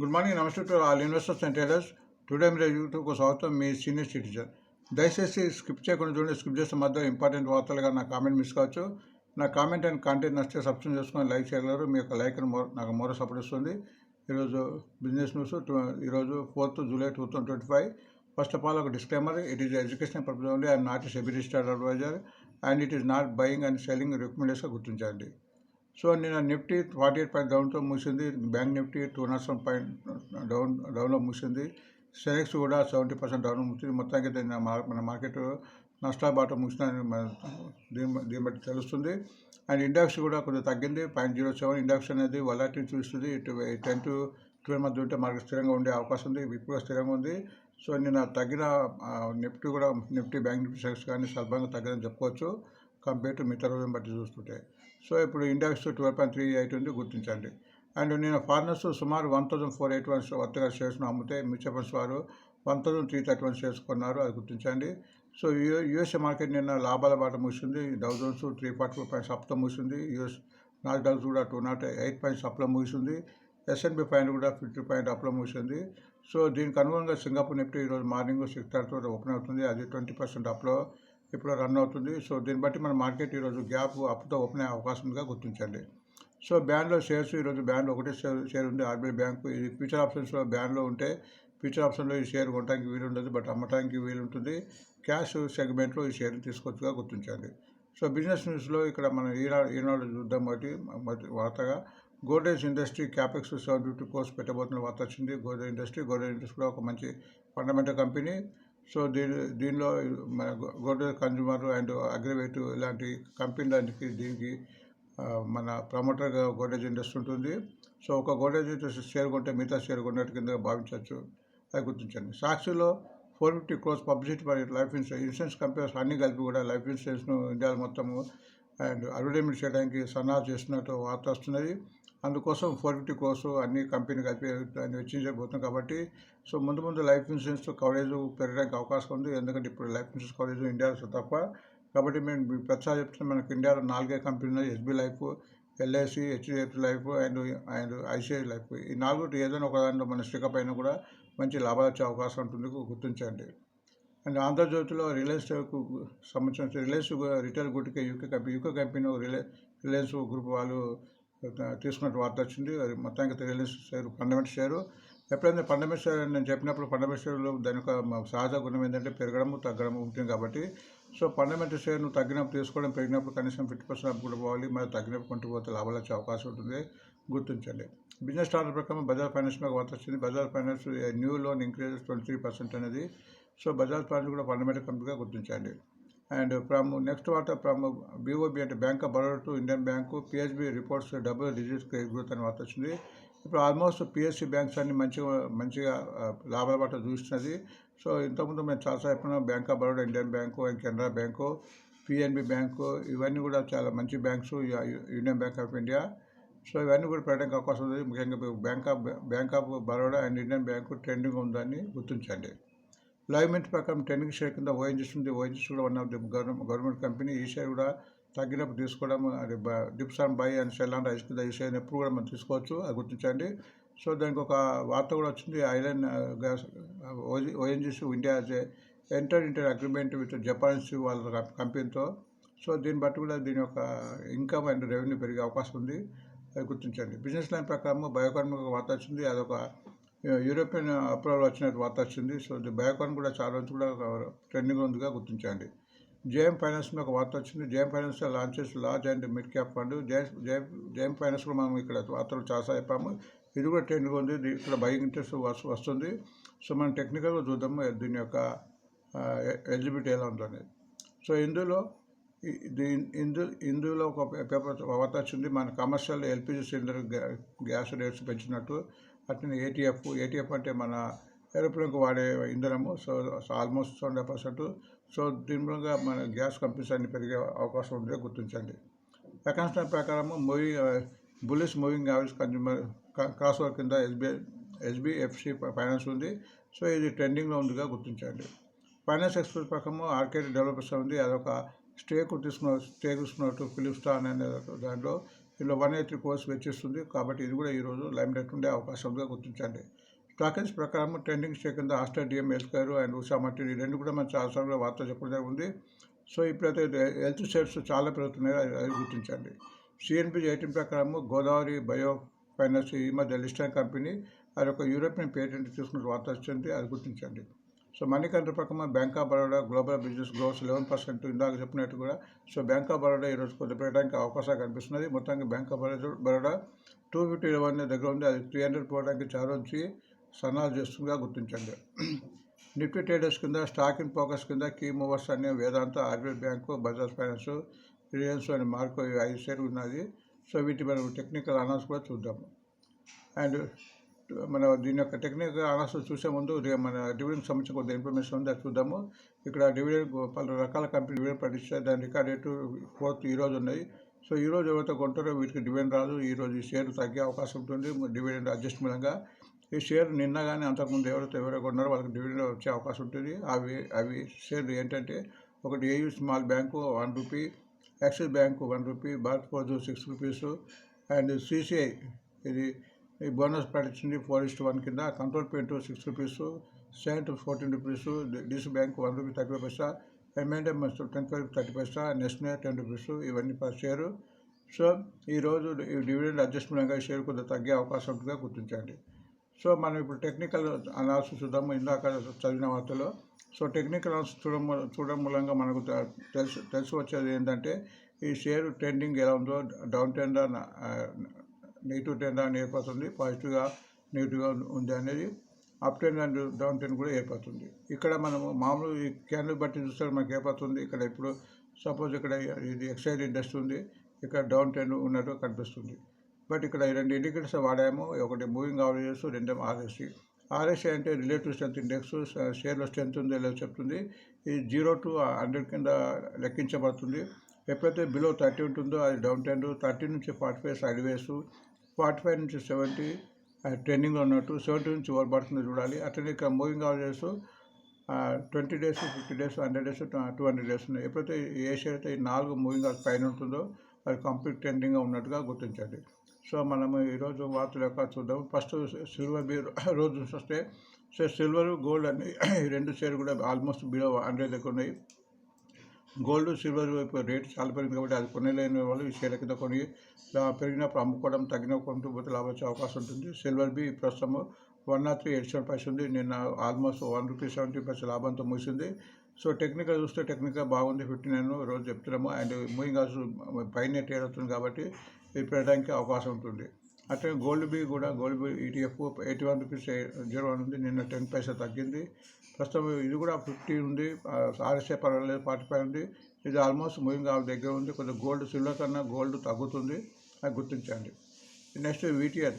Good morning namaste to all investors and traders today మీరు యూట్యూబ్కు స్వాగతం. మీ సీనియర్ సిటిజన్ దయచేసి స్కిప్ చేయకుండా చూడండి. స్కిప్ చేస్తే మధ్య ఇంపార్టెంట్ వార్తలుగా నా కామెంట్ మిస్ కావచ్చు. నా కామెంట్ అండ్ కంటెంట్ నచ్చితే సబ్స్క్రైబ్ చేసుకొని లైక్ చేయగలరు. మీ యొక్క లైక్ నాకు మోర సపోర్ట్ ఇస్తుంది. ఈరోజు బిజినెస్ న్యూస్ ఈరోజు fourth July two thousand twenty five first of all ఒక disclaimer it is education purpose only I'm not SEBI registered advisor and it is not buying and selling recommendation గుర్తించండి. So నిన్న Nifty forty eight point డౌన్తో మూసింది bank Nifty two not seven point down డౌన్లో మూసింది Sensex కూడా seventy percent down మూసింది మొత్తానికి అయితే నిన్న మన మార్కెట్ నష్టాబాట ముగిసిన దీని దీన్ని బట్టి తెలుస్తుంది. అండ్ ఇండెక్స్ కూడా కొంచెం తగ్గింది. పాయింట్ జీరో సెవెన్ ఇండెక్స్ అనేది వలాటిని చూస్తుంది ఇటు టెన్ టు ట్వెల్వ్ మధ్య ఉంటే మార్కెట్ స్థిరంగా ఉండే అవకాశం ఉంది. ఇప్పుడు స్థిరంగా ఉంది. సో నిన్న తగ్గిన నిఫ్టీ కూడా నిఫ్టీ బ్యాంక్ నిఫ్టీ సెక్స్ కానీ స్వల్పంగా తగ్గిందని చెప్పుకోవచ్చు. కంపేర్ టు మిగతా రోజులను బట్టి చూస్తుంటే. సో ఇప్పుడు index twelve point three eight ఉంది గుర్తించండి. అండ్ నేను ఫారినర్స్ సుమారు one thousand four eight one కొత్తగా షేర్స్ను అమ్మితే మ్యూచువల్ ఫండ్స్ వారు one thousand three thirty one shares కొన్నారు అది గుర్తించండి. సో యూ యూఎస్ఏ మార్కెట్ నిన్న లాభాల బాట మూసింది Dow Jones three forty four points అప్తో ముగిసింది యూఎస్ నాస్డాక్స్ కూడా టూ నాట్ ఎయిట్ పాయింట్స్ అప్లో ముగిసింది ఎస్ఎన్బి పాయింట్ కూడా ఫిఫ్టీ పాయింట్ అప్లో ముగిసింది సో దీనికి అనుగుణంగా సింగపూర్ నిఫ్టీ ఈరోజు మార్నింగ్ సిక్స్ థర్టీ ఓపెన్ అవుతుంది అది ట్వంటీ పర్సెంట్ అప్లో. ఇప్పుడు రన్ అవుతుంది. సో దీన్ని బట్టి మన మార్కెట్ ఈరోజు గ్యాప్ అప్తో ఓపెన్ అయ్యే అవకాశం ఉందిగా గుర్తించండి. సో బ్యాండ్లో షేర్స్ ఈరోజు బ్యాండ్ ఒకటే షేర్ షేర్ ఉంది. ఆర్బీఐ బ్యాంకు ఇది ఫ్యూచర్ ఆప్షన్స్లో బ్యాండ్లో ఉంటే ఫ్యూచర్ ఆప్షన్లో ఈ షేర్ కొనడానికి వీలు ఉండదు. బట్ అమ్మటానికి వీలు ఉంటుంది. క్యాష్ సెగ్మెంట్లో ఈ షేర్ని తీసుకొచ్చుగా గుర్తించండి. సో బిజినెస్ న్యూస్లో ఇక్కడ మనం ఈనాడు ఈనాడు చూద్దాం బట్టి వార్తగా. Godrej industry capex seven fifty crores పెట్టబోతున్న వార్త వచ్చింది. గోడ్రేజ్ ఇండస్ట్రీ గోడ్రేజ్ ఇండస్ట్రీ కూడా ఒక మంచి ఫండమెంటల్ కంపెనీ సో దీని దీనిలో మన గోడ్రేజ్ కన్జ్యూమర్ అండ్ అగ్రివేట్ ఇలాంటి కంపెనీలకి దీనికి మన ప్రమోటర్గా గోడ్రేజ్ ఇండస్ట్రీ ఉంటుంది. సో ఒక గోడ్రేజ్ ఇండస్ట్రీ షేర్ కొంటే మిగతా షేర్ కొన్నట్టు కింద భావించవచ్చు. అది గుర్తించండి. సాక్షిలో ఫోర్ ఫిఫ్టీ క్రోర్స్ పబ్లిసిటీ మరియు లైఫ్ ఇన్సూరెన్స్ ఇన్సూరెన్స్ కంపెనీస్ అన్ని కలిపి కూడా లైఫ్ ఇన్సూరెన్స్ను ఇండియాలో మొత్తము అండ్ అడ్వర్టైజ్మెంట్ చేయడానికి సన్నాహాలు చేస్తున్నట్టు వార్త వస్తున్నది. అందుకోసం ఫోర్ ఫిఫ్టీ కోర్సు అన్ని కంపెనీ కలిపి దాన్ని వెచ్చించబోతున్నాం కాబట్టి సో ముందు ముందు లైఫ్ ఇన్సూరెన్స్ కవరేజ్ పెరగడానికి అవకాశం ఉంది. ఎందుకంటే ఇప్పుడు లైఫ్ ఇన్సూరెన్స్ కవరేజ్ ఇండియాలో తప్ప. కాబట్టి మేము ప్రతిసారి చెప్తున్నాం. మనకి ఇండియాలో నాలుగే కంపెనీలు SB life LIC HDFC life and and ICI life. ఈ నాలుగు ఏదైనా ఒక దాంట్లో మన స్టికప్ అయినా కూడా మంచి లాభాలు వచ్చే అవకాశం ఉంటుంది. గుర్తించండి. అండ్ ఆంధ్రజ్యోతిలో రిలయన్స్కు సంబంధించిన Reliance retail గుడ్కి UK company UK company Reliance group వాళ్ళు తీసుకున్నట్టు వార్త వచ్చింది. అది మొత్తానికి రిలయన్స్ షేర్ ఫండమెంట్ షేరు ఎప్పుడైనా ఫండమెంట్ షేర్ నేను చెప్పినప్పుడు ఫండమెంట్ షేర్లో దాని యొక్క సహజ గుణం ఏంటంటే పెరగడము తగ్గడము ఉంటుంది కాబట్టి. సో ఫండమెంట్ షేర్ను తగ్గినప్పుడు తీసుకోవడం పెరిగినప్పుడు కనీసం ఫిఫ్టీ పర్సెంట్ అప్ కూడా పోవాలి. మరి తగ్గినప్పుడు కొంటూ పోతే లాభాలు వచ్చే అవకాశం ఉంటుంది. గుర్తించండి. బిజినెస్ స్టార్ట్ ప్రకారం బజాజ్ ఫైనాన్స్ మీద వార్త వచ్చింది. Bajaj finance new loan increase twenty three percent అనేది. సో బజాజ్ ఫైనాన్స్ కూడా ఫండమెంటల్ కంపెనీగా గుర్తించండి. And from next water from BOB అంటే bank of Baroda to Indian bank PHB reports double digit growth అని వార్త వచ్చింది. ఇప్పుడు ఆల్మోస్ట్ పిఎస్సి బ్యాంక్స్ అన్ని మంచిగా మంచిగా లాభాల పట్ల చూస్తున్నది. సో ఇంతకుముందు మేము చాలాసార్లు చెప్పిన bank of Baroda Indian bank and Canara bank PNB bank ఇవన్నీ కూడా చాలా మంచి banks union bank of India so ఇవన్నీ కూడా పెట్టడానికి అవకాశం ఉంది. ముఖ్యంగా bank of bank of Baroda and Indian bank trending ఉందని గుర్తించండి. లైవ్మెంట్ ప్రకారం టెన్కి షేర్ కింద ఓఎన్జిస్ ఉంది ఓఎన్జిస్ కూడా one of the government government company ఈ షేర్ కూడా తగ్గినప్పుడు తీసుకోవడం అది dips and buy and sell and rise కింద ఈ షేర్ ఎప్పుడు కూడా మనం తీసుకోవచ్చు. అది గుర్తించండి. సో దానికి ఒక వార్త కూడా వచ్చింది. Iron gas ONGC India enter inter agreement with Japan's వాళ్ళ కంపెనీతో సో దీన్ని బట్టి కూడా దీని యొక్క ఇన్కమ్ అండ్ రెవెన్యూ పెరిగే అవకాశం ఉంది. అది గుర్తించండి. బిజినెస్ లైన్ ప్రకారం బయోకాన్ వార్త వచ్చింది. అదొక యూరోపియన్ అప్రూవల్ వచ్చినట్టు వార్త వచ్చింది. సో ది వన్ కూడా చాలా రోజు కూడా ట్రెండింగ్ ఉందిగా గుర్తించండి. జేఎం ఫైనాన్స్ మీద ఒక వార్త వచ్చింది. జేఎం ఫైనాన్స్ లాంచ్ చేసి large and mid cap fund JM JM JM finance కూడా మనం ఇక్కడ వార్తలు చాలా చెప్పాము. ఇది కూడా ట్రెండింగ్ ఉంది. ఇక్కడ బయింగ్ ఇంట్రెస్ట్ వస్తుంది. సో మనం టెక్నికల్గా చూద్దాము దీని యొక్క ఎలిజిబిలిటీ ఎలా ఉందనేది. సో ఇందులో ఇందు ఇందులో ఒక పేపర్ వార్త వచ్చింది. మన కమర్షియల్ ఎల్పిజి సిలిండర్ గ్యా- గ్యాస్ రేట్స్ పెంచినట్టు. అట్లనే ఏటీఎఫ్ ఏటీఎఫ్ అంటే మన ఏరోప్లేన్కి వాడే ఇంధనము. So almost hundred percent so దీని మూలంగా మన గ్యాస్ కంపెనీస్ అన్ని పెరిగే అవకాశం ఉంది గుర్తించండి. అకౌంట్స్ ప్రకారము moving bullish moving average consumer cross over కింద ఎస్బీఐ ఎస్బీఎఫ్సి ఫైనాన్స్ ఉంది. సో ఇది ట్రెండింగ్లో ఉందిగా గుర్తించండి. ఫైనాన్స్ ఎక్స్ప్రెస్ ప్రకారం ఆర్కేడ్ డెవలపర్స్ ఉంది. అదొక స్టేక్ తీసుకున్న స్టేక్ తీసుకున్నట్టు ఫిలిప్ అనే దాంట్లో ఇందులో వన్ ఎయిట్ కోర్స్ వెచ్చిస్తుంది. కాబట్టి ఇది కూడా ఈరోజు లైమ్ లైట్ ఉండే అవకాశం ఉందిగా గుర్తించండి. టాకెన్స్ ప్రకారం ట్రెండింగ్ స్టే కింద Aster DM health and Usha Martin రెండు కూడా మన చాలాసార్లు వార్త చెప్పడం జరిగింది సో ఇప్పుడైతే హెల్త్ షేర్స్ చాలా పెరుగుతున్నాయి అది అది గుర్తించండి. సిఎన్పి ఎయిటీన్ ప్రకారం గోదావరి బయో ఫైనాన్స్ ఈ మధ్య లిస్టన్ కంపెనీ అది ఒక యూరోపియన్ పేటెంట్ తీసుకున్న వార్త వచ్చింది అది గుర్తించండి. సో మనీ కంట్రీ ప్రకారం bank of Baroda global business growth eleven percent ఇందాక చెప్పినట్టు కూడా. సో బ్యాంక్ ఆఫ్ బరోడా ఈరోజు కొద్ది పెట్టడానికి అవకాశాలు కనిపిస్తున్నది మొత్తానికి bank of Baroda Baroda two fifty one దగ్గర ఉంది. అది త్రీ హండ్రెడ్ పోవడానికి చాలా నుంచి సన్నాలు చేస్తుందిగా గుర్తించండి. నిఫ్టీ ట్రేడర్స్ కింద స్టాక్ ఇన్ ఫోకస్ కింద కీ మూవర్స్ అనే Vedanta RBI bank Bajaj finance Reliance అని మార్కో ఐదు షేర్లు ఉన్నది సో వీటి మనం టెక్నికల్ అనౌన్స్ కూడా చూద్దాము అండ్ మన దీని యొక్క టెక్నిక్ అనాలిసిస్ చూసే ముందు మన డివిడెండ్ సంబంధించిన కొంత ఇన్ఫర్మేషన్ ఉంది అది చూద్దాము. ఇక్కడ డివిడెండ్ పలు రకాల కంపెనీ డివిడెండ్ ప్రకటిస్తే దాని రికార్డ్ రేటు ఫోర్త్ ఈ రోజు ఉన్నాయి సో ఈ రోజు ఎవరైతే కొంటారో వీటికి డివిడెండ్ రాదు. ఈ రోజు ఈ షేర్ తగ్గే అవకాశం ఉంటుంది. డివిడెండ్ అడ్జస్ట్ మూలంగా. ఈ షేర్ నిన్న కానీ అంతకుముందు ఎవరైతే ఎవరైతే కొన్నారో వాళ్ళకి డివిడెండ్ వచ్చే అవకాశం ఉంటుంది. అవి అవి షేర్లు ఏంటంటే ఒకటి AU small bank one rupee Axis bank one rupee Bharat Forge six rupees and CCI ఇది ఈ బోనస్ ప్రకటించింది ఫోర్ ఇస్ట్ వన్ కింద. Control paint six rupees saint fourteen rupees DC bank one rupee thirty five paisa M and M ten five thirty paisa Nestle ten rupees ఇవన్నీ per share. So ఈరోజు ఈ dividend adjustment ఈ share కొద్దిగా తగ్గే అవకాశం ఉంటుందిగా గుర్తించండి. సో మనం ఇప్పుడు టెక్నికల్ అనాలిసిస్ చూద్దాము. ఇందాక చదివిన వార్తలో సో టెక్నికల్ అనాలిసిస్ చూడడం చూడడం మూలంగా మనకు తెలుసు తెలిసి వచ్చేది ఏంటంటే ఈ షేర్ ట్రెండింగ్ ఎలా ఉందో డౌన్ ట్రెండ్ నెగిటివ్ టెన్ అని ఏర్పడుతుంది పాజిటివ్గా నెగిటివ్గా ఉంది అనేది up ten and down ten కూడా ఏర్పడుతుంది. ఇక్కడ మనము మామూలు ఈ క్యాండిల్ బట్టి చూస్తే మనకి ఏర్పడుతుంది. ఇక్కడ ఇప్పుడు సపోజ్ ఇక్కడ ఇది ఎక్సైజ్ ఇండస్ట్రీ ఉంది ఇక్కడ డౌన్ టెన్ ఉన్నట్టు కనిపిస్తుంది. బట్ ఇక్కడ ఈ రెండు ఇండికేటర్స్ వాడాము ఒకటి మూవింగ్ ఆవరేజెస్ రెండేమో ఆర్ఎస్సి. ఆర్ఎస్సి అంటే రిలేటివ్ స్ట్రెంత్ ఇండెక్స్ షేర్లో స్ట్రెంత్ ఉందో లేదో చెప్తుంది. ఇది జీరో టు హండ్రెడ్ కింద లెక్కించబడుతుంది. ఎప్పుడైతే బిలో థర్టీ ఉంటుందో అది డౌన్ టెన్ థర్టీ నుంచి forty five side forty five నుంచి సెవెంటీ ట్రెండింగ్లో ఉన్నట్టు సెవెంటీ నుంచి ఓవర్ పడుతుంది చూడాలి. అట్లనే ఇక్కడ moving averages twenty days fifty days hundred days two hundred days ఉన్నాయి. ఎప్పుడైతే ఏ షేర్ అయితే ఈ నాలుగు మూవింగ్ ఆవర్స్ పైన ఉంటుందో అది కంప్లీట్ ట్రెండింగ్గా ఉన్నట్టుగా గుర్తించండి. సో మనము ఈరోజు వార్తల యొక్క చూద్దాం ఫస్ట్ సిల్వర్ బీ రోజు చూస్తే సో సిల్వర్ గోల్డ్ అన్ని రెండు షేర్ కూడా ఆల్మోస్ట్ బిలో హండ్రెడ్ దగ్గర ఉన్నాయి. గోల్డ్ సిల్వర్ రేటు చాలా పెరిగింది కాబట్టి అది కొనలేని వాళ్ళు ఈ షేర్ల కింద కొని పెరిగినప్పుడు అమ్ముకోవడం తగిన కొంటూ పోతే వచ్చే అవకాశం ఉంటుంది. సిల్వర్ బి ప్రస్తుతం one nought three eight seven paise ఉంది నిన్న ఆల్మోస్ట్ వన్ రూపీ సెవెంటీ పైసలు లాభంతో ముగిసింది. సో టెక్నికల్ చూస్తే టెక్నికల్ బాగుంది ఫిఫ్టీ నైన్ రోజు చెప్తున్నాము. అండ్ మూవింగ్ ఆల్సో పైన ట్రేడ్ అవుతుంది కాబట్టి ఇది పెట్టడానికి అవకాశం ఉంటుంది. అట్లే గోల్డ్ బి కూడా gold B ETF eighty one rupees zero one ఉంది నిన్న టెన్ పైసా తగ్గింది. ప్రస్తుతం ఇది కూడా ఫిఫ్టీ ఉంది ఆర్ఎస్ఏ పర్వాలేదు ఫార్టీ ఫైవ్ ఉంది. ఇది ఆల్మోస్ట్ మూవింగ్ ఆఫ్ దగ్గర ఉంది. కొద్దిగా గోల్డ్ సిల్వర్ కన్నా గోల్డ్ తగ్గుతుంది. అది గుర్తించండి. నెక్స్ట్ వీటీఆర్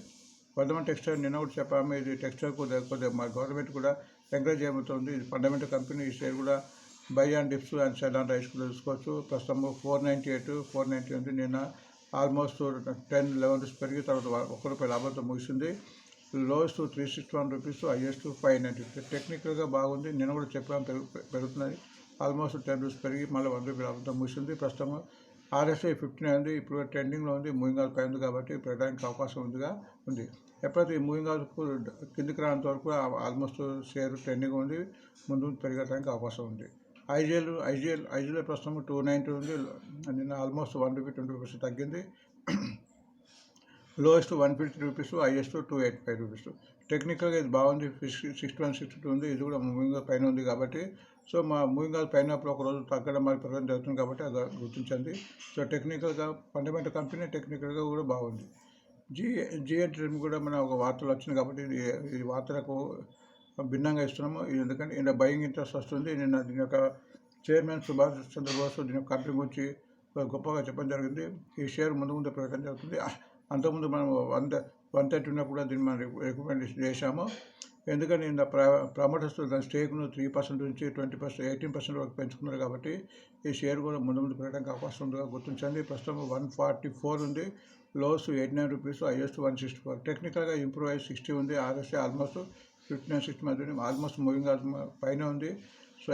వర్ధమన్ టెక్స్టైల్ నిన్న కూడా చెప్పాము. ఇది టెక్స్టైల్ కొద్దిగా కొద్దిగా మా గవర్నమెంట్ కూడా ఎంకరేజ్ చేయబోతుంది. ఇది ఫండమెంటల్ కంపెనీ ఈ షేర్ కూడా buy and dips and sell and rise కూడా తీసుకోవచ్చు. ప్రస్తుతం four ninety eight four ninety ఉంది నిన్న. ఆల్మోస్ట్ టెన్ లెవెన్ రూపీస్ పెరిగి తర్వాత ఒక్క రూపాయి లాభంతో ముగిసింది. Lowest three sixty one rupees highest five ninety టెక్నికల్గా బాగుంది. నేను కూడా చెప్పాను పెరుగు పెరుగుతున్నది. ఆల్మోస్ట్ టెన్ రూపీస్ పెరిగి మళ్ళీ వన్ రూపీ లాభంతో ముగిసింది. ప్రస్తుతం ఆర్ఎస్ఐ ఫిఫ్టీన్ ఉంది. ఇప్పుడు ట్రెండింగ్లో ఉంది. మూవింగ్ ఆల్ పై ఉంది కాబట్టి పెరగడానికి అవకాశం ఉందిగా ఉంది. ఎప్పుడైతే ఈ మూవింగ్ ఆల్ కిందికి రానంత వరకు ఆల్మోస్ట్ షేర్ ట్రెండింగ్ ఉంది. ముందు పెరగడానికి అవకాశం ఉంది. ఐజీఎల్ ఐజీఎల్ ఐజీఎల్ ప్రస్తుతం టూ నైంటీ ఉంది. నిన్న almost one rupee twenty rupees తగ్గింది. Lowest one fifty rupees highest two eight five rupees. టెక్నికల్గా ఇది బాగుంది. సిక్స్టీ వన్ సిక్స్టీ టూ ఉంది. ఇది కూడా మూవింగ్ పైన ఉంది కాబట్టి సో మా మూవింగ్ పైనప్పుడు ఒక రోజు తగ్గడం మరి పెరగడం జరుగుతుంది కాబట్టి అది గుర్తించండి. సో టెక్నికల్గా ఫండమెంటల్ కంపెనీ టెక్నికల్గా కూడా బాగుంది. జీ జిఎన్ కూడా మన ఒక వార్తలు వచ్చింది కాబట్టి ఇది ఈ వార్తలకు భిన్నంగా ఇస్తున్నాము. ఎందుకంటే ఈయన బయింగ్ ఇంట్రెస్ట్ వస్తుంది. నిన్న దీని యొక్క చైర్మన్ సుభాష్ చంద్రబోస్ దీని యొక్క కంపెనీ గురించి గొప్పగా చెప్పడం జరిగింది. ఈ షేర్ ముందు ముందు ప్రకటన జరుగుతుంది. అంతకుముందు మనం వన్ వన్ థర్టీ ఉన్నప్పుడు కూడా దీన్ని మనం రికమెండేషన్ చేశాము. ఎందుకంటే ఇంత ప్ర ప్రమోటర్స్ దాని స్టేక్ను త్రీ పర్సెంట్ నుంచి ట్వంటీ పర్సెంట్ ఎయిటీన్ పర్సెంట్ వరకు పెంచుకున్నారు కాబట్టి ఈ షేర్ కూడా ముందు ముందు పెరగడానికి అవకాశం ఉందిగా గుర్తించండి. ప్రస్తుతం వన్ ఫార్టీ ఫోర్ ఉంది. Lows eighty nine rupees highest one sixty four టెక్నికల్గా ఇంప్రూవ్ అయ్యి సిక్స్టీ ఉంది. RSA almost fifty nine sixty month almost moving పైన ఉంది. సో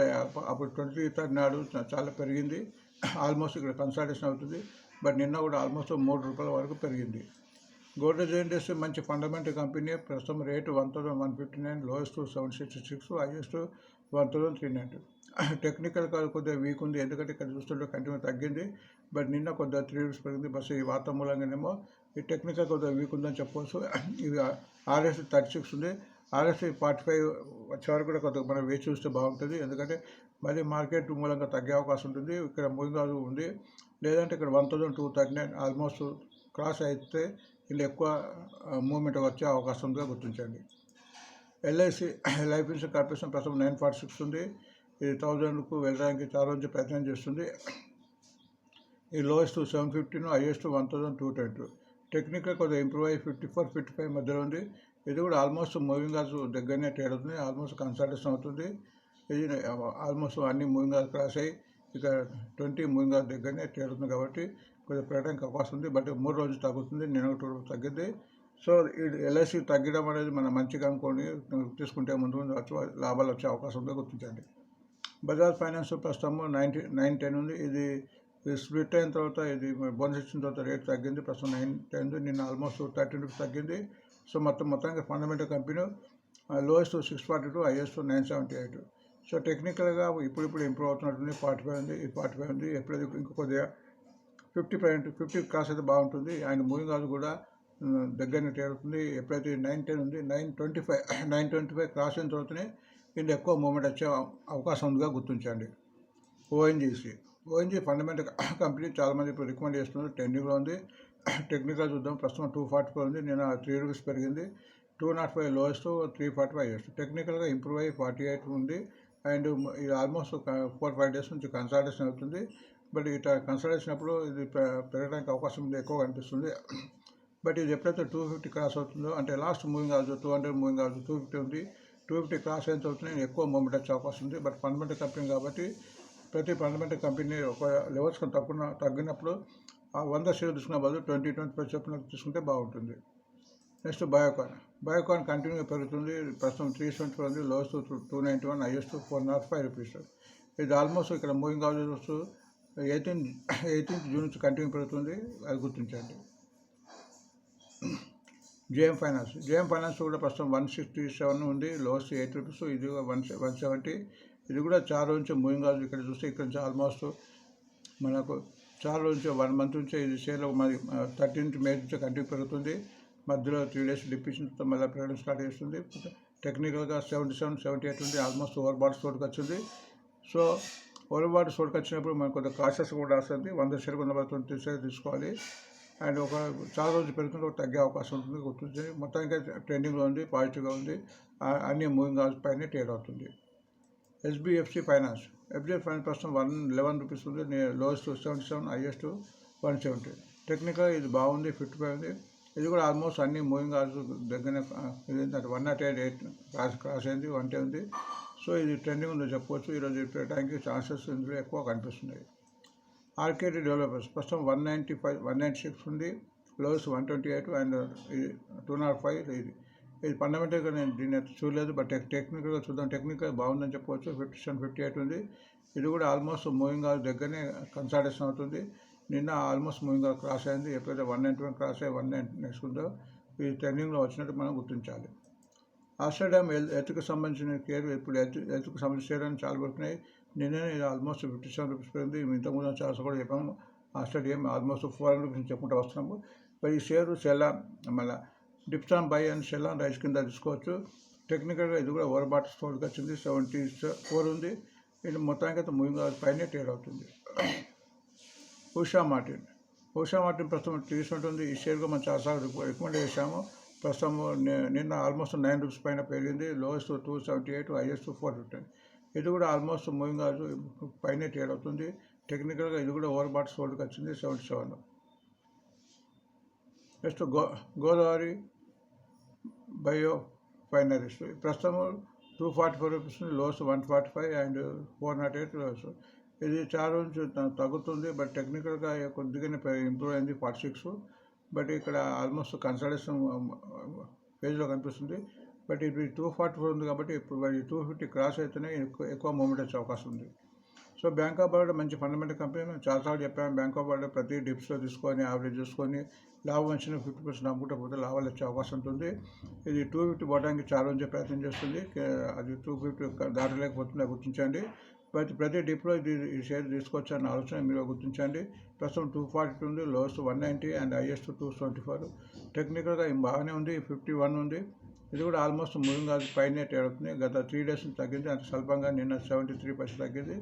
అప్పుడు ట్వంటీ థర్డ్ నాడు చాలా పెరిగింది. ఆల్మోస్ట్ ఇక్కడ కన్సల్టేషన్ అవుతుంది. బట్ నిన్న కూడా ఆల్మోస్ట్ మూడు రూపాయల వరకు పెరిగింది. గోడ్రేజ్ ఇండస్ట్రీ మంచి ఫండమెంటల్ కంపెనీ. ప్రస్తుతం rate one thousand one fifty nine lowest seven sixty six highest one thousand three nine technical కాదు కొద్దిగా వీక్ ఉంది. ఎందుకంటే ఇక్కడ చూస్తుంటే కంటిన్యూ తగ్గింది. బట్ నిన్న కొద్దిగా త్రీ రూపీస్ పెరిగింది. బస్ ఈ వార్త మూలంగానేమో ఈ టెక్నికల్ కొద్దిగా వీక్ ఉందని చెప్పవచ్చు ఇది ఆర్ఎస్ థర్టీ సిక్స్ ఉంది. ఆగస్టు ఫార్టీ ఫైవ్ వచ్చే వరకు కూడా కొద్దిగా మనం వేచి చూస్తే బాగుంటుంది. ఎందుకంటే మళ్ళీ మార్కెట్ మూలంగా తగ్గే అవకాశం ఉంటుంది. ఇక్కడ మూవింగ్ ఉంది. లేదంటే ఇక్కడ one thousand two thirty nine almost cross అయితే ఇలా ఎక్కువ మూమెంట్ వచ్చే అవకాశం ఉందిగా గుర్తించండి. ఎల్ఐసి లైఫ్ ఇన్సూరెన్స్ కార్పొరేషన్ ప్రస్తుతం నైన్ ఫార్టీ సిక్స్ ఉంది. ఇది థౌజండ్కు వెళ్ళడానికి చాలా రోజు ప్రయత్నం చేస్తుంది. ఈ lowest seven fifteen highest one thousand two twenty technical కొద్దిగా ఇంప్రూవ్ అయ్యి ఫిఫ్టీ ఫోర్ ఫిఫ్టీ ఫైవ్ మధ్యలో ఉంది. ఇది కూడా ఆల్మోస్ట్ మూవింగ్ ఆల్స్ దగ్గరనే ట్రేడ్ అవుతుంది. ఆల్మోస్ట్ కన్సల్టేషన్ అవుతుంది. ఇది ఆల్మోస్ట్ అన్ని మూవింగ్ ఆల్స్ క్రాస్ అయ్యి ఇక ట్వంటీ మూవింగ్ ఆల్స్ దగ్గరనే ట్రేడ్ అవుతుంది కాబట్టి కొద్దిగా పెరగడానికి అవకాశం ఉంది. బట్ మూడు రోజులు తగ్గుతుంది. నేను టూ రోజులు తగ్గింది. సో ఇది ఎల్ఐసి తగ్గడం అనేది మనం మంచిగా అనుకోండి. తీసుకుంటే ముందు ముందు వచ్చి లాభాలు వచ్చే అవకాశం ఉందో గుర్తించండి. బజాజ్ ఫైనాన్స్ ప్రస్తుతం నైన్టీ నైన్ టెన్ ఉంది. ఇది ఇది స్ప్లిట్ అయిన తర్వాత ఇది బోనస్ ఇచ్చిన తర్వాత రేట్ తగ్గింది. ప్రస్తుతం నైన్ టెన్ నిన్న ఆల్మోస్ట్ థర్టీన్ రూపీస్ తగ్గింది. సో మొత్తం మొత్తంగా fundamental company lowest six forty two highest nine seventy eight so టెక్నికల్గా ఇప్పుడు ఇప్పుడు ఇంప్రూవ్ అవుతున్నట్టుంది ఫార్టీ ఫైవ్ ఉంది ఫార్టీ ఫైవ్ ఉంది ఎప్పుడైతే ఇంకో కొద్దిగా ఫిఫ్టీ పాయింట్ ఫిఫ్టీ క్రాస్ అయితే బాగుంటుంది. ఆయన మూవింగ్ కాదు కూడా దగ్గరనే తేలుతుంది. ఎప్పుడైతే నైన్ టెన్ ఉంది nine twenty five nine twenty five cross అయిన తర్వాతనే ఇంత ఎక్కువ మూమెంట్ వచ్చే అవకాశం ఉందిగా గుర్తించండి. ఓఎన్జీసీ ఓఎన్జీ ఫండమెంటల్ కంపెనీ చాలామంది ఇప్పుడు రికమెండ్ చేస్తున్నారు. ట్రెండింగ్లో ఉంది. టెక్నికల్ చూద్దాం. ప్రస్తుతం టూ ఫార్టీ ఫైవ్ ఉంది. నేను త్రీ రూపీస్ పెరిగింది. Two nought five lowest three forty five years టెక్నికల్గా ఇంప్రూవ్ అయ్యి ఫార్టీ ఎయిట్ ఉంది. అండ్ ఇది ఆల్మోస్ట్ ఫోర్ ఫైవ్ డేస్ నుంచి కన్సల్టేషన్ అవుతుంది. బట్ ఇట్లా కన్సల్టేషన్ అప్పుడు ఇది పెరగడానికి అవకాశం ఉంది. ఎక్కువ కనిపిస్తుంది బట్ ఇది ఎప్పుడైతే టూ ఫిఫ్టీ క్రాస్ అవుతుందో అంటే లాస్ట్ మూవింగ్ కావచ్చు టూ హండ్రెడ్ మూవింగ్ కావచ్చు టూ ఫిఫ్టీ ఉంది. టూ ఫిఫ్టీ క్రాస్ అయిన తర్వాత ఎక్కువ మూమెంట్ వచ్చే అవకాశం ఉంది. బట్ ఫండమెంటల్ కంపెనీ కాబట్టి ప్రతి ఫండమెంటల్ కంపెనీ ఒక లెవెల్స్ తగ్గున తగ్గినప్పుడు ఆ వంద షేర్ తీసుకున్న బదులు ట్వంటీ ట్వంటీ ఫైవ్ చొప్పున తీసుకుంటే బాగుంటుంది. నెక్స్ట్ బయోకాన్. బయోకాన్ కంటిన్యూగా పెరుగుతుంది. ప్రస్తుతం త్రీ సెవెంటీ ఫోర్ ఉంది. Lowest two ninety one highest four nought five rupees. ఇది ఆల్మోస్ట్ ఇక్కడ మూవింగ్ చూస్తూ ఎయిటీన్ ఎయిటీన్త్ జూన్ నుంచి కంటిన్యూ పెరుగుతుంది. అది గుర్తించండి. JM finance. జేఎం ఫైనాన్స్ కూడా ప్రస్తుతం వన్ సిక్స్టీ సెవెన్ ఉంది. Lows eight rupees. ఇది వన్ వన్ సెవెంటీ. ఇది కూడా చాలా నుంచి మూవింగ్ హౌస్ ఇక్కడ చూస్తే ఇక్కడ నుంచి ఆల్మోస్ట్ మనకు చాలా నుంచి వన్ మంత్ నుంచి ఇది షేర్ మరి థర్టీన్త్ మే నుంచి కంటిన్యూ పెరుగుతుంది. మధ్యలో త్రీ డేస్ డిప్యూషన్తో మళ్ళీ పెరగడం స్టార్ట్ చేస్తుంది. టెక్నికల్గా సెవెంటీ సెవెన్ సెవెంటీ ఎయిట్ ఉంది. ఆల్మోస్ట్ ఓవర్ బాట్ స్టోర్కి వచ్చింది. సో ఓవర్ బాట్ స్టోర్కి వచ్చినప్పుడు మనకు కొంత కాషస్ కూడా వస్తుంది వంద షేర్ కొంత ట్వంటీ షేర్ తీసుకోవాలి. అండ్ ఒక చాలా రోజులు పెరుగుతుంటే ఒక తగ్గే అవకాశం ఉంటుంది గుర్తుంది. మొత్తానికి ట్రెండింగ్లో ఉంది పాజిటివ్గా ఉంది. అన్ని మూవింగ్ ఆల్స్ పైన ట్రేడ్ అవుతుంది. SBFC finance. ఎఫ్డిఎఫ్ ఫైవ్ ప్రస్తుతం వన్ లెవెన్ రూపీస్ ఉంది lowest seventy seven highest one seventy technical ఇది బాగుంది ఫిఫ్టీ ఫైవ్ ఉంది. ఇది కూడా ఆల్మోస్ట్ అన్ని మూవింగ్ హౌస్ దగ్గర one nought eight eight cross cross అయింది వన్ టే ఉంది. సో ఇది ట్రెండింగ్ ఉందో చెప్పవచ్చు ఈరోజు పెట్టడానికి ఛాన్సెస్ ఇందులో ఎక్కువ కనిపిస్తున్నాయి. ఆర్కేడి డెవలపర్స్ ప్రస్తుతం one ninety five one ninety six ఉంది. Lowest one twenty eight and ఇది టూ నాట్ ఫైవ్ ఇది ఇది ఫండమెంటల్గా నేను దీన్ని చూడలేదు బట్ టెక్నికల్గా చూద్దాం. టెక్నికల్ బాగుందని చెప్పవచ్చు ఫిఫ్టీ సెవెన్ ఫిఫ్టీ ఎయిట్ ఉంది. ఇది కూడా ఆల్మోస్ట్ మూవింగ్ ఆల్ దగ్గరనే కన్సల్టేషన్ అవుతుంది. నిన్న ఆల్మోస్ట్ మూవింగ్ ఆల్ క్రాస్ అయింది. ఎప్పుడైతే వన్ నైంటీ వన్ క్రాస్ అయ్యి వన్ నైంటీ నెక్స్ట్ ఉందో ఇది ట్రెండింగ్లో వచ్చినట్టు మనం గుర్తించాలి. ఆస్ట్రేలియా హెల్త్కి సంబంధించిన కేర్ ఇప్పుడు హెల్త్ హెల్త్కి సంబంధించిన షేర్ అని చాలా పడుతున్నాయి నిన్ననే ఇది ఆల్మోస్ట్ ఫిఫ్టీ సెవెన్ రూపీస్ పోయింది ఇంతకుముందు చాలా కూడా చెప్పాము. Australia almost four hundred rupees చెప్పుకుంటూ వస్తున్నాము. మరి ఈ షేర్ సెల్లా మళ్ళీ డిప్సాన్ బై అండ్ సెల్లా రైస్ కింద తీసుకోవచ్చు టెక్నికల్గా ఇది కూడా ఓవర్ బాట్ స్టోర్కి వచ్చింది. సెవెంటీ ఫోర్ ఉంది. ఇది మొత్తానికి అయితే మూవింగ్ పైనే ట్రేడ్ అవుతుంది. ఉషా మార్టిన్. ఉషా మార్టిన్ ప్రస్తుతం తీసుకుంటుంది ఈ షేర్గా మనం చాలాసార్లు రికమెండ్ చేశాము. ప్రస్తుతం నిన్న ఆల్మోస్ట్ నైన్ రూపీస్ పైన పెరిగింది. Lowest two seventy eight highest four fifty. ఇది కూడా ఆల్మోస్ట్ మూవింగ్ కాదు పైన ట్రేడ్ అవుతుంది. టెక్నికల్గా ఇది కూడా ఓవర్ బాట్ సోల్డ్కి వచ్చింది సెవెంటీ సెవెన్. నెక్స్ట్ గో గోదావరి బయో ఫైనరీస్ ప్రస్తుతం two forty four rupees lows one forty five and four nought eight lows. ఇది చాలా రోజు తగ్గుతుంది బట్ టెక్నికల్గా కొద్దిగానే ఇంప్రూవ్ అయింది ఫార్టీ సిక్స్. బట్ ఇక్కడ ఆల్మోస్ట్ కన్సల్టేషన్ పేజ్లో కనిపిస్తుంది. బట్ ఇది టూ ఫార్టీ ఫోర్ ఉంది కాబట్టి ఇప్పుడు టూ ఫిఫ్టీ క్రాస్ అయితేనే ఎక్కువ ఎక్కువ మూమెంట్ వచ్చే అవకాశం ఉంది. సో బ్యాంక్ ఆఫ్ బరోడా మంచి ఫండమెంటల్ కంపెనీ మేము చాలాసార్లు చెప్పాము బ్యాంక్ ఆఫ్ బరోడా ప్రతి డిప్స్లో తీసుకొని యావరేజ్ చూసుకొని లాభం వచ్చిన ఫిఫ్టీ పర్సెంట్ అమ్ముకుంటే పోతే లాభాలు వచ్చే అవకాశం ఉంటుంది. ఇది టూ ఫిఫ్టీ పోవడానికి చాలా రోజు ప్రయత్నం చేస్తుంది. అది టూ ఫిఫ్టీ దాటలేకపోతుందా గుర్తించండి. ప్రతి ప్రతి డిప్లో ఇది ఈ షేర్ తీసుకోవచ్చన్న ఆలోచన మీరు గుర్తించండి. ప్రస్తుతం టూ ఫార్టీ ఉంది lowest one ninety and highest two twenty four టెక్నికల్గా బాగానే ఉంది ఫిఫ్టీ వన్ ఉంది. ఇది కూడా ఆల్మోస్ట్ మూవింగ్ అది పైన అవుతుంది గత త్రీ డేస్ తగ్గింది అంత స్వల్పంగా నిన్న సెవెంటీ త్రీ పర్సెంట్ తగ్గింది.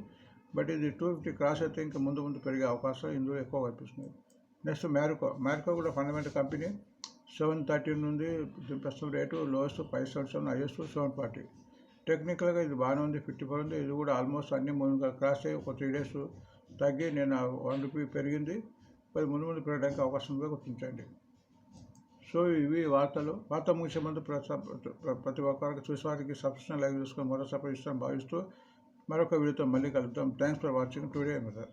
బట్ ఇది టూ ఫిఫ్టీ క్రాస్ అయితే ఇంకా ముందు ముందు పెరిగే అవకాశం ఇందులో ఎక్కువ కనిపిస్తుంది. నెక్స్ట్ మ్యారికో మ్యారికో కూడా ఫండమెంటల్ కంపెనీ సెవెన్ థర్టీన్ నుండి ప్రస్తుతం rate lowest five seven seven highest seven forty. టెక్నికల్గా ఇది బాగానే ఉంది ఫిఫ్టీ ఫోర్ ఉంది ఇది కూడా ఆల్మోస్ట్ అన్ని ముందుగా క్రాస్ అయ్యి ఒక త్రీ డేస్ తగ్గి నేను వన్ రూపీ పెరిగింది. పది ముందు ముందు పెరగడానికి అవకాశం ఉందో గుర్తించండి. సో ఇవి వార్తలు. వార్త ముగిసే ముందు ప్రతి ప్రతి ఒక్కరికి చూసే వారికి సబ్స్క్రిప్షన్ లైక్ చూసుకొని మరో సపోర్ట్ ఇస్తాను భావిస్తూ మరొక వీడియోతో మళ్ళీ కలుద్దాం. Thanks for watching today method